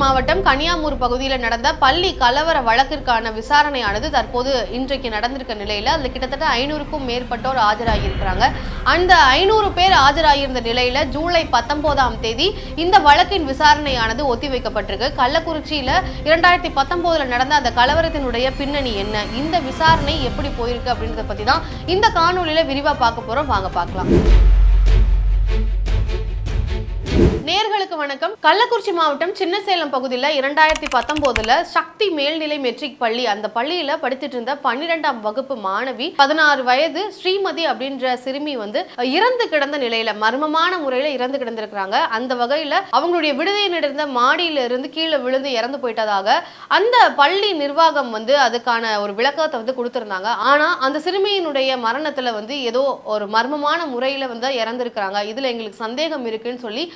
மாவட்டம் கனியாமூர் பகுதியில் நடந்த பள்ளி கலவர வழக்கிற்கான விசாரணையானது தற்போது இன்றைக்கு நடந்திருக்க நிலையில அதில் கிட்டத்தட்ட ஐநூறுக்கும் மேற்பட்டோர் ஆஜராகியிருக்கிறாங்க. அந்த ஐநூறு பேர் ஆஜராகியிருந்த நிலையில ஜூலை பத்தொன்பதாம் தேதி இந்த வழக்கின் விசாரணையானது ஒத்திவைக்கப்பட்டிருக்கு. கள்ளக்குறிச்சியில இரண்டாயிரத்தி பத்தொன்பதுல நடந்த அந்த கலவரத்தினுடைய பின்னணி என்ன? இந்த விசாரணை எப்படி போயிருக்கு அப்படின்றத பற்றி தான் இந்த காணொலியில் விரிவா பார்க்க போறோம். வாங்க பார்க்கலாம். நேர்களுக்கு வணக்கம். கள்ளக்குறிச்சி மாவட்டம் சின்னசேலம் பகுதியில் இரண்டாயிரத்தி பத்தொன்பதுல சக்தி மேல்நிலை மெட்ரிக் பள்ளி. அந்த பள்ளியில படித்துட்டு இருந்த பன்னிரெண்டாம் வகுப்பு மாணவி பதினாறு வயது ஸ்ரீமதி அப்படின்ற சிறுமி வந்து இறந்து கிடந்த நிலையில மர்மமான முறையில இறந்து கிடந்திருக்கிறாங்க. அந்த வகையில அவங்களுடைய விடுதியில் இருந்த மாடியில இருந்து கீழே விழுந்து இறந்து போயிட்டதாக அந்த பள்ளி நிர்வாகம் வந்து அதுக்கான ஒரு விளக்கத்தை வந்து கொடுத்திருந்தாங்க. ஆனா அந்த சிறுமியினுடைய மரணத்துல வந்து ஏதோ ஒரு மர்மமான முறையில வந்து இறந்திருக்கிறாங்க. இதுல எங்களுக்கு சந்தேகம் இருக்குன்னு சொல்லி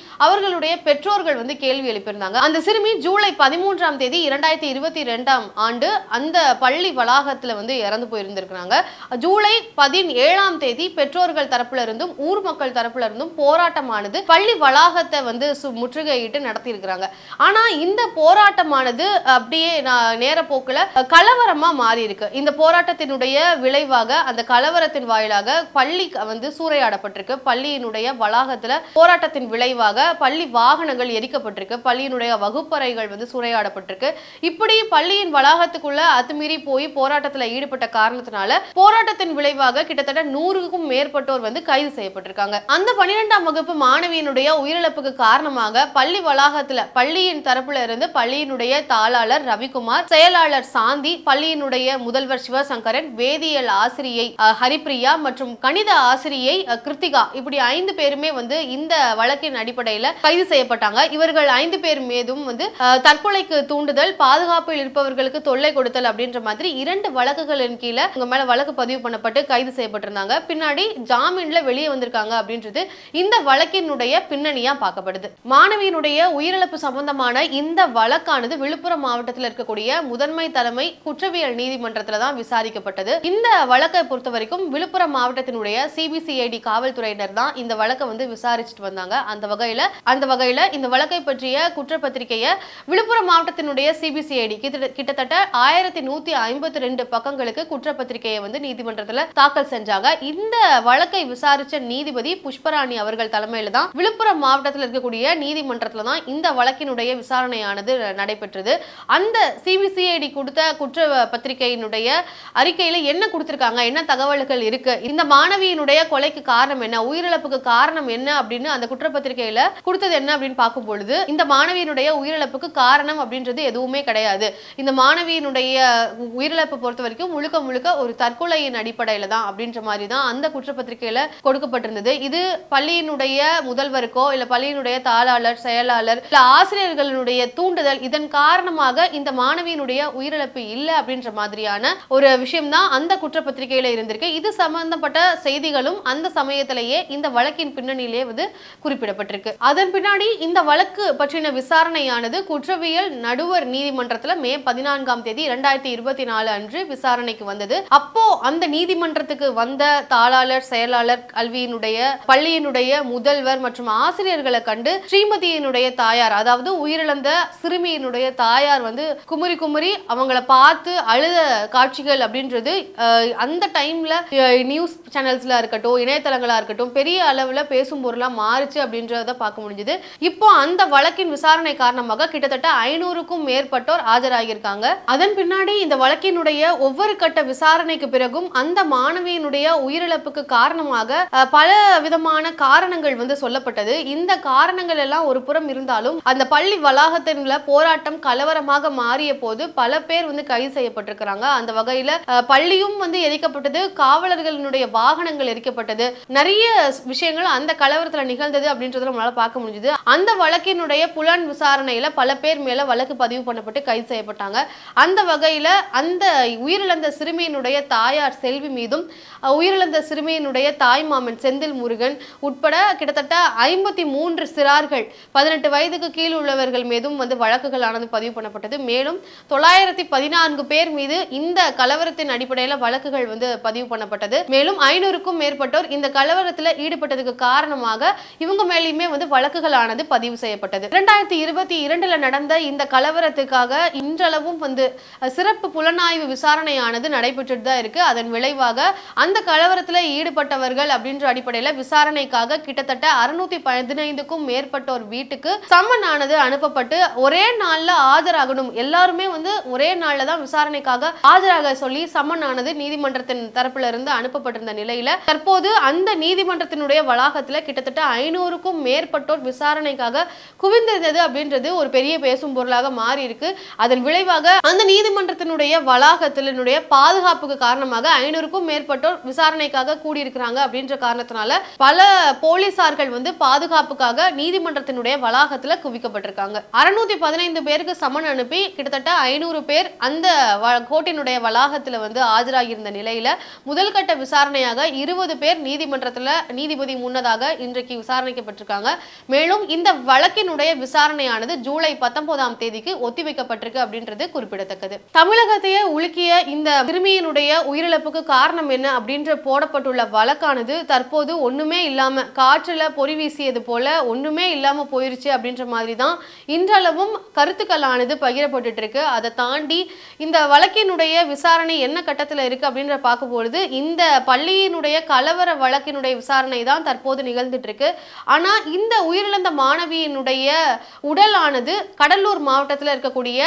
அவர்களுடைய பெற்றோர்கள் வந்து கேள்வி எழுப்பியிருந்தாங்க. அந்த சிறுமி ஜூலை பதிமூன்றாம் தேதி இரண்டாயிரத்தி இருபத்தி ரெண்டாம் ஆண்டு அந்த பள்ளி வளாகத்துல வந்து இறந்து போயிருந்திருக்கிறாங்க. ஜூலை பதினேழாம் தேதி பெற்றோர்கள் தரப்புல இருந்தும் ஊர் மக்கள் தரப்புல இருந்தும் போராட்டமானது பள்ளி வளாகத்தை வந்து முற்றுகையிட்டு நடத்தியிருக்கிறாங்க. ஆனா இந்த போராட்டமானது அப்படியே நான் நேர போக்குல கலவரமா மாறி இருக்கு இந்த போராட்டத்தினுடைய விளைவாக அந்த கலவரத்தின் வாயிலாக பள்ளி வந்து சூறையாடப்பட்டிருக்கு. பள்ளியினுடைய வளாகத்துல போராட்டத்தின் விளைவாக பள்ளி வாகனங்கள் எரிக்கப்பட்டிருக்கு. பள்ளியினுடைய வகுப்பறைகள் வந்து சூறையாடப்பட்டிருக்கு. இப்படி பள்ளியின் வளாகத்துக்குள்ள அத்துமீறி போய் போராட்டத்தில் ஈடுபட்ட காரணத்தினால போராட்டத்தின் விளைவாக கிட்டத்தட்ட நூறுக்கும் மேற்பட்டோர் வந்து கைது செய்யப்பட்டிருக்காங்க. அந்த பன்னிரெண்டாம் வகுப்பு மாணவியினுடைய உயிரிழப்புக்கு காரணமாக பள்ளி வளாகத்துல பள்ளியின் தரப்புல இருந்து பள்ளியினுடைய தாளாளர் ரவிக்குமார் செயலாளர் சாந்தி பள்ளியினுடைய முதல்வர் சிவசங்கரன் வேதியியல் ஆசிரியை அஹ், ஹரிப்பிரியா மற்றும் கணித ஆசிரியை கிருத்திகா இப்படி ஐந்து பேருமே வந்து இந்த வழக்கின் அடிப்படையில கைது செய்யப்பட்டாங்க. இவர்கள் ஐந்து பேர் மீதும் வந்து தற்கொலைக்கு தூண்டுதல் பாதுகாப்பில் இருப்பவர்களுக்கு தொல்லை கொடுத்தல் அப்படின்ற மாதிரி இரண்டு வழக்குகளின் கீழே உங்க மேல வழக்கு பதிவு பண்ணப்பட்டு கைது செய்யப்பட்டிருந்தாங்க. பின்னாடி ஜாமீன்ல வெளியே வந்திருக்காங்க அப்படின்றது இந்த வழக்கினுடைய பின்னணியா பார்க்கப்படுது. மாணவியினுடைய உயிரிழப்பு சம்பந்தமான இந்த வழக்கானது விழுப்புரம் மாவட்டத்தில் இருக்கக்கூடிய முதன்மை தலைமை குற்றவியல் நீதிமன்றத்துல தான் விசாரிக்கப்பட்டது. இந்த வழக்கை பொறுத்த வரைக்கும் விழுப்புரம் மாவட்டத்தினுடைய சிபிசிஐடி காவல்துறையினர் தான் இந்த வழக்கை வந்து விசாரிச்சுட்டு வந்தாங்க. அந்த வகையில அந்த வகையில் இந்த வழக்கை பற்றிய குற்றப்பத்திரிகையை விழுப்புரம் மாவட்டத்தினுடைய சிபிசிஐடி கிட்டத்தட்ட ஆயிரத்தி நூத்தி ஐம்பத்தி ரெண்டு பக்கங்களுக்கு குற்றப்பத்திரிகையை வந்து நீதிமன்றத்தில் தாக்கல் செஞ்சாங்க. இந்த வழக்கை விசாரிச்ச நீதிபதி புஷ்பராணி அவர்கள் தலைமையில தான் விழுப்புரம் மாவட்டத்தில் இருக்கக்கூடிய நீதிமன்றத்துல தான் இந்த வழக்கினுடைய விசாரணையானது நடைபெற்றது. அந்த சிபிசிஐடி கொடுத்த குற்ற பத்திரிகையினுடைய அறிக்கையில என்ன கொடுத்திருக்காங்க? என்ன தகவல்கள் இருக்கு? இந்த மாணவியினுடைய கொலைக்கு காரணம் என்ன? உயிரிழப்புக்கு காரணம் என்ன? அப்படின்னு அந்த குற்றப்பத்திரிகையில கொடுத்தது என்ன அப்படின்னு பார்க்கும் பொழுது இந்த மாணவியினுடைய உயிரிழப்புக்கு காரணம் அப்படின்றது எதுவுமே கிடையாது. இந்த மாணவியினுடைய உயிரிழப்பை பொறுத்த வரைக்கும் முழுக்க முழுக்க ஒரு தற்கொலையின் அடிப்படையில தான் அப்படின்ற மாதிரி தான் அந்த குற்றப்பத்திரிகையில கொடுக்கப்பட்டிருந்தது. இது பள்ளியினுடைய முதல்வருக்கோ இல்ல பள்ளியினுடைய தாளாளர் செயலாளர் இல்ல ஆசிரியர்களுடைய தூண்டுதல் இதன் காரணமாக இந்த மாணவியினுடைய உயிரிழப்பு இல்லை அப்படின்ற மாதிரியான ஒரு விஷயம் தான் அந்த குற்றப்பத்திரிகையில இருந்திருக்கு. இது சம்பந்தப்பட்ட செய்திகளும் அந்த சமயத்திலேயே இந்த வழக்கின் பின்னணியிலே வந்து குறிப்பிடப்பட்டிருக்கு. அதன் பின்னாடி இந்த வழக்கு பற்றின விசாரணையானது குற்றவியல் நடுவர் நீதிமன்றத்துல மே பதினான்காம் தேதி இரண்டாயிரத்தி இருபத்தி நாலு அன்று விசாரணைக்கு வந்தது. அப்போ அந்த நீதிமன்றத்துக்கு வந்த தாளாளர் செயலாளர் கல்வியினுடைய பள்ளியினுடைய முதல்வர் மற்றும் ஆசிரியர்களை கண்டு ஸ்ரீமதியினுடைய தாயார் அதாவது உயிரிழந்த சிறுமியினுடைய தாயார் வந்து குமுறி குமுறி அவங்கள பார்த்து அழுத காட்சிகள் அப்படின்றது அந்த டைம்ல நியூஸ் சேனல்ஸ்ல இருக்கட்டும் இணையதளங்களா இருக்கட்டும் பெரிய அளவுல பேசும் பொருளா மாறுச்சு அப்படின்றத பார்க்க முடியும் முடிஞ்சது. இப்போ அந்த வழக்கின் விசாரணை காரணமாக கிட்டத்தட்ட ஐநூறுக்கும் மேற்பட்டோர் ஆஜராகியிருக்காங்க. அதன் பின்னாடி இந்த வழக்கினுடைய ஒவ்வொரு கட்ட விசாரணைக்கு பிறகும் அந்த மாணவியினுடைய உயிரிழப்புக்கு காரணமாக பல விதமான காரணங்கள் வந்து சொல்லப்பட்டது. இந்த காரணங்கள் எல்லாம் ஒரு புறம் இருந்தாலும் அந்த பள்ளி வளாகத்தின்ல போராட்டம் கலவரமாக மாறிய போது பல பேர் வந்து கைது செய்யப்பட்டிருக்கிறாங்க. அந்த வகையில பள்ளியும் வந்து எரிக்கப்பட்டது காவலர்களினுடைய வாகனங்கள் எரிக்கப்பட்டது. நிறைய விஷயங்கள் அந்த கலவரத்துல நிகழ்ந்தது அப்படின்றத நம்மளால பார்க்க முடிஞ்சுது. அந்த வழக்கினுடைய புலன் விசாரணையில பல பேர் மேல வழக்கு பதிவு பண்ணப்பட்டு கைது செய்யப்பட்டாங்க. அந்த வகையில அந்த உயிரிழந்த சிறுமியினுடைய தாயார் செல்வி மீதும் உயிரிழந்த சிறுமியினுடைய தாய் மாமன் செந்தில் முருகன் உட்பட கிட்டத்தட்ட ஐம்பத்தி மூன்று சிறார்கள் பதினெட்டு வயதுக்கு கீழ் உள்ளவர்கள் மீதும் வந்து வழக்குகள் ஆனது பதிவு பண்ணப்பட்டது. மேலும் தொள்ளாயிரத்தி பதினான்கு பேர் மீது இந்த கலவரத்தின் அடிப்படையில் வழக்குகள் வந்து பதிவு பண்ணப்பட்டது. மேலும் ஐநூறுக்கும் மேற்பட்டோர் இந்த கலவரத்தில் ஈடுபட்டதுக்கு காரணமாக இவங்க மேலேயுமே வந்து வழக்கு வழக்குகளானது பதிவு செய்யப்பட்டது. இரண்டாயிரத்தி இருபத்தி இரண்டுல நடந்த இந்த கலவரத்துக்காக இன்றளவும் வந்து சிறப்பு புலனாய்வு விசாரணையானது நடைபெற்றுட்டு தான் இருக்கு. அதன் விளைவாக அந்த கலவரத்துல ஈடுபட்டவர்கள் அப்படின்ற அடிப்படையில விசாரணைக்காக கிட்டத்தட்ட அறுநூத்தி பதினைந்துக்கும் மேற்பட்டோர் வீட்டுக்கு சம்மன் ஆனது அனுப்பப்பட்டு ஒரே நாள்ல ஆஜராகணும். எல்லாருமே வந்து ஒரே நாள்ல தான் விசாரணைக்காக ஆஜராக சொல்லி சம்மன் ஆனது நீதிமன்றத்தின் தரப்புல இருந்து அனுப்பப்பட்டிருந்த நிலையில தற்போது அந்த நீதிமன்றத்தினுடைய வளாகத்துல கிட்டத்தட்ட ஐநூறுக்கும் மேற்பட்டோர் விசாரணைக்காக குவிந்திருந்தது அப்படின்றது ஒரு பெரிய பேசும் பொருளாக மாறி இருக்கு. அதன் விளைவாக அந்த நீதிமன்றத்தினுடைய வளாகத்தினுடைய பாதுகாப்புக்கு காரணமாக ஐநூறுக்கும் மேற்பட்டோர் விசாரணைக்காக கூடியிருக்கிறாங்க அப்படின்ற காரணத்தினால பல போலீசார்கள் வந்து பாதுகாப்புக்காக நீதிமன்றத்தினுடைய வளாகத்துல குவிக்கப்பட்டிருக்காங்க. அறுநூத்தி பதினைந்து பேருக்கு சமன் அனுப்பி கிட்டத்தட்ட ஐநூறு பேர் அந்த வ- கோர்ட்டினுடைய வளாகத்துல வந்து ஆஜராகியிருந்த நிலையில முதல் கட்ட விசாரணையாக இருபது பேர் நீதிமன்றத்துல நீதிபதி முன்னதாக இன்றைக்கு விசாரணைக்கப்பட்டிருக்காங்க. மேலும் இந்த வழக்கினுடைய விசாரணையானது ஜூலை பத்தொன்பதாம் தேதிக்கு ஒத்திவைக்கப்பட்டிருக்கு அப்படின்றது குறிப்பிடத்தக்கது. தமிழகத்தையே உலுக்கிய இந்த கிருமியினுடைய உயிரிழப்புக்கு காரணம் என்ன அப்படின்ற போடப்பட்டுள்ள வழக்கானது தற்போது ஒண்ணுமே இல்லாம காற்றுல பொறி வீசியது போல ஒண்ணுமே இல்லாம போயிருச்சு அப்படின்ற மாதிரி தான் இன்றளவும் கருத்துக்களானது பகிரப்பட்டுட்டு இருக்கு அதை தாண்டி இந்த வழக்கினுடைய விசாரணை என்ன கட்டத்தில் இருக்கு அப்படின்ற பார்க்கும்பொழுது இந்த பள்ளியினுடைய கலவர வழக்கினுடைய விசாரணை தான் தற்போது நிகழ்ந்துட்டு இருக்கு ஆனா இந்த உயிரிழந்த மாணவியினுடைய உடலானது கடலூர் மாவட்டத்தில் இருக்கக்கூடிய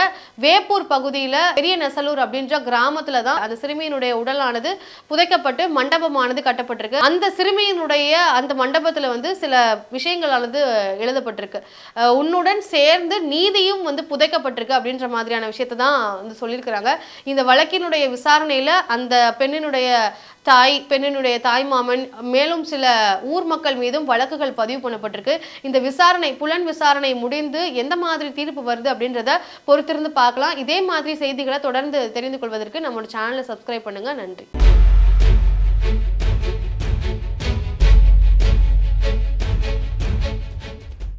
வேப்பூர் பகுதியில் பெரிய நெசலூர் அப்படின்ற கிராமத்தில் தான் அந்த சிறுமியினுடைய உடலானது புதைக்கப்பட்டு மண்டபமானது கட்டப்பட்டிருக்கு. அந்த சிறுமியினுடைய அந்த மண்டபத்தில் வந்து சில விஷயங்களானது எழுதப்பட்டிருக்கு. உன்னுடன் சேர்ந்து நீதியும் வந்து புதைக்கப்பட்டிருக்கு அப்படின்ற மாதிரியான விஷயத்தை தான் வந்து சொல்லியிருக்கிறாங்க. இந்த வழக்கினுடைய விசாரணையில் அந்த பெண்ணினுடைய தாய் பெண்ணினுடைய தாய் மாமன் மேலும் சில ஊர் மக்கள் மீதும் வழக்குகள் பதிவு பண்ணப்பட்டிருக்கு. இந்த விசாரணை புலன் விசாரணை முடிந்து எந்த மாதிரி தீர்ப்பு வருது அப்படின்றத பொறுத்திருந்து பார்க்கலாம். இதே மாதிரி செய்திகளை தொடர்ந்து தெரிந்து கொள்வதற்கு நம்மளோட சேனலை சப்ஸ்கிரைப் பண்ணுங்க. நன்றி.